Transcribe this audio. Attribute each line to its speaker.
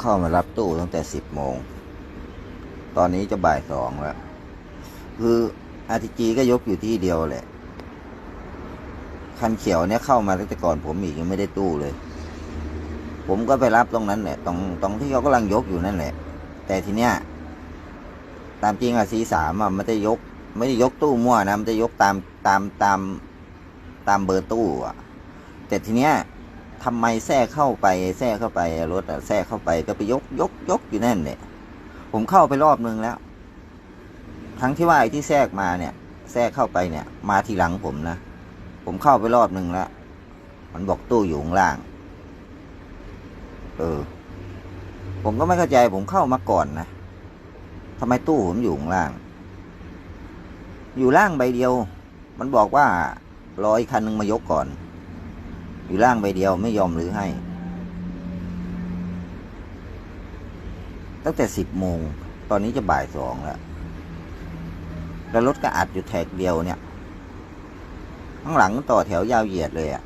Speaker 1: เข้ามารับตู้ตั้งแต่สิบโมง ตอนนี้จะบ่ายสองแล้ว คืออาทีจีก็ยกอยู่ที่เดียวแหละ คันเขียวเนี่ยเข้ามาตั้งแต่ก่อนผมอีกยังไม่ได้ตู้เลย ผมก็ไปรับตรงนั้นแหละตรงตรงที่เขากำลังยกอยู่นั่นแหละ แต่ทีเนี้ยตามจริงอะซีสามอะมันจะยก ไม่ได้ยกตู้มั่วนะมันจะยกตามตามตามตามเบอร์ตู้อะแต่ทีเนี้ย ทำไมแทรกเข้าไปแทรกเข้าไปรถอะแทรกเข้าไปก็ไปยกยกยกอยู่นั่นเนี่ยผมเข้าไปรอบนึงแล้ว ทั้งที่ว่าไอ้ที่แทรกมาเนี่ย แทรกเข้าไปเนี่ย มาทีหลังผมนะผมเข้าไปรอบนึงแล้วมันบอกตู้อยู่ข้างล่าง เออ ผมก็ไม่เข้าใจผมเข้ามาก่อนนะทำไมตู้ผมอยู่ข้างล่าง อยู่ล่างใบเดียว มันบอกว่ารออีกคันหนึ่งมายกก่อน อยู่ล่างใบเดียวไม่ยอมรื้อให้ ตั้งแต่สิบโมง ตอนนี้จะบ่ายสองแล้ว แล้วรถก็อัดอยู่แท็กเดียวเนี่ย ข้างหลังต่อแถวยาวเหยียดเลยอะ่ะ